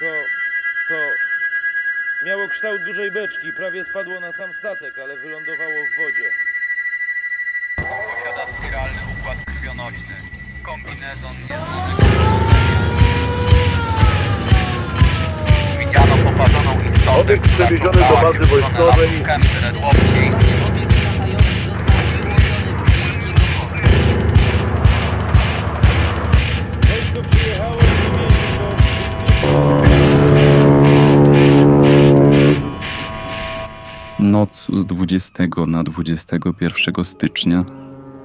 To, to miało kształt dużej beczki, prawie spadło na sam statek, ale wylądowało w wodzie. Posiada spiralny układ krwionośny. Kombinezon jest Widziano poparzoną istotę, Obiekt która przewieziony czołgała do się bazy w stronę wojskowej. Redłowskiej. Noc z 20 na 21 stycznia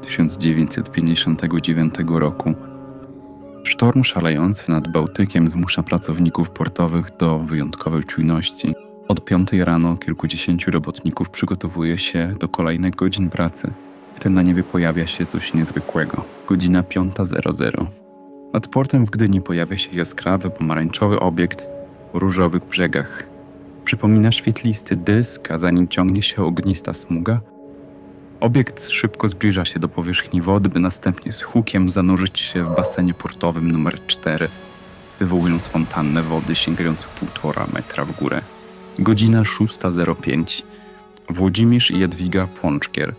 1959 roku. Sztorm szalejący nad Bałtykiem zmusza pracowników portowych do wyjątkowej czujności. Od 5 rano kilkudziesięciu robotników przygotowuje się do kolejnych godzin pracy. Wtedy na niebie pojawia się coś niezwykłego. Godzina 5.00. Nad portem w Gdyni pojawia się jaskrawy pomarańczowy obiekt o różowych brzegach. Przypomina świetlisty dysk, a za nim ciągnie się ognista smuga. Obiekt szybko zbliża się do powierzchni wody, by następnie z hukiem zanurzyć się w basenie portowym numer 4, wywołując fontannę wody sięgającą 1,5 metra w górę. Godzina 6.05. Włodzimierz i Jadwiga Płączkier,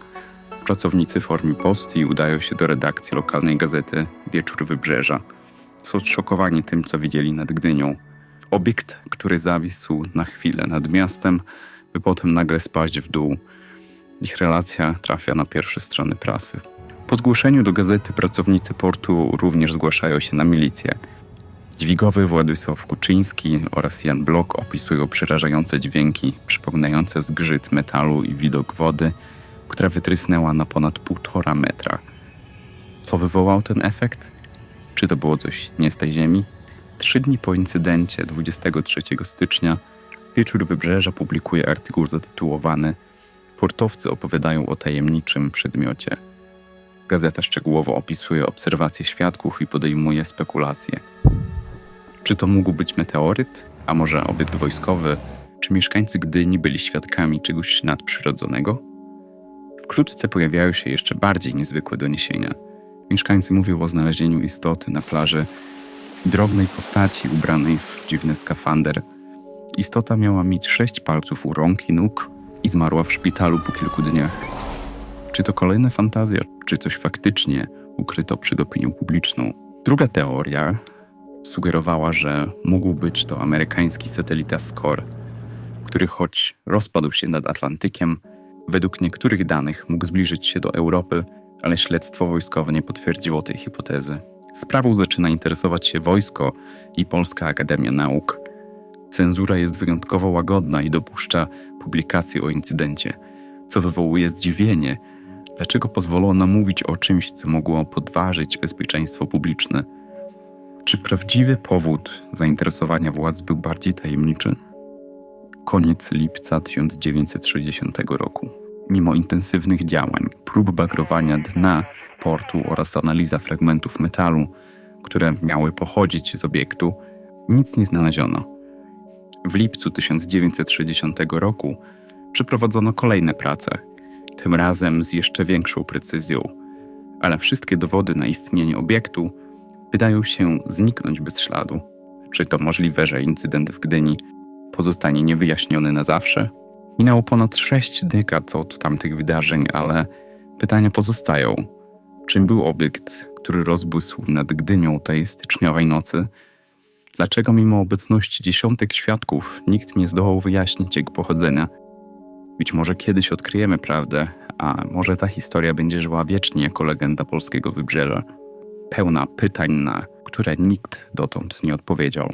pracownicy Formi Posti, udają się do redakcji lokalnej gazety Wieczór Wybrzeża. Są zszokowani tym, co widzieli nad Gdynią. Obiekt, który zawisł na chwilę nad miastem, by potem nagle spaść w dół. Ich relacja trafia na pierwsze strony prasy. Po zgłoszeniu do gazety pracownicy portu również zgłaszają się na milicję. Dźwigowy Władysław Kuczyński oraz Jan Blok opisują przerażające dźwięki przypominające zgrzyt metalu i widok wody, która wytrysnęła na ponad półtora metra. Co wywołał ten efekt? Czy to było coś nie z tej ziemi? Trzy dni po incydencie, 23 stycznia, Wieczór Wybrzeża publikuje artykuł zatytułowany Portowcy opowiadają o tajemniczym przedmiocie. Gazeta szczegółowo opisuje obserwacje świadków i podejmuje spekulacje. Czy to mógł być meteoryt, a może obiekt wojskowy? Czy mieszkańcy Gdyni byli świadkami czegoś nadprzyrodzonego? Wkrótce pojawiają się jeszcze bardziej niezwykłe doniesienia. Mieszkańcy mówią o znalezieniu istoty na plaży drobnej postaci ubranej w dziwny skafander. Istota miała mieć sześć palców u rąk i nóg i zmarła w szpitalu po kilku dniach. Czy to kolejna fantazja, czy coś faktycznie ukryto przed opinią publiczną? Druga teoria sugerowała, że mógł być to amerykański satelita SCORE, który choć rozpadł się nad Atlantykiem, według niektórych danych mógł zbliżyć się do Europy, ale śledztwo wojskowe nie potwierdziło tej hipotezy. Sprawą zaczyna interesować się wojsko i Polska Akademia Nauk. Cenzura jest wyjątkowo łagodna i dopuszcza publikacje o incydencie, co wywołuje zdziwienie. Dlaczego pozwolono mówić o czymś, co mogło podważyć bezpieczeństwo publiczne? Czy prawdziwy powód zainteresowania władz był bardziej tajemniczy? Koniec lipca 1960 roku. Mimo intensywnych działań, prób bagrowania dna oraz analiza fragmentów metalu, które miały pochodzić z obiektu, nic nie znaleziono. W lipcu 1960 roku przeprowadzono kolejne prace, tym razem z jeszcze większą precyzją, ale wszystkie dowody na istnienie obiektu wydają się zniknąć bez śladu. Czy to możliwe, że incydent w Gdyni pozostanie niewyjaśniony na zawsze? Minęło ponad sześć dekad od tamtych wydarzeń, ale pytania pozostają. Czym był obiekt, który rozbłysł nad Gdynią tej styczniowej nocy? Dlaczego mimo obecności dziesiątek świadków nikt nie zdołał wyjaśnić jego pochodzenia? Być może kiedyś odkryjemy prawdę, a może ta historia będzie żyła wiecznie jako legenda polskiego wybrzeża, pełna pytań, na które nikt dotąd nie odpowiedział.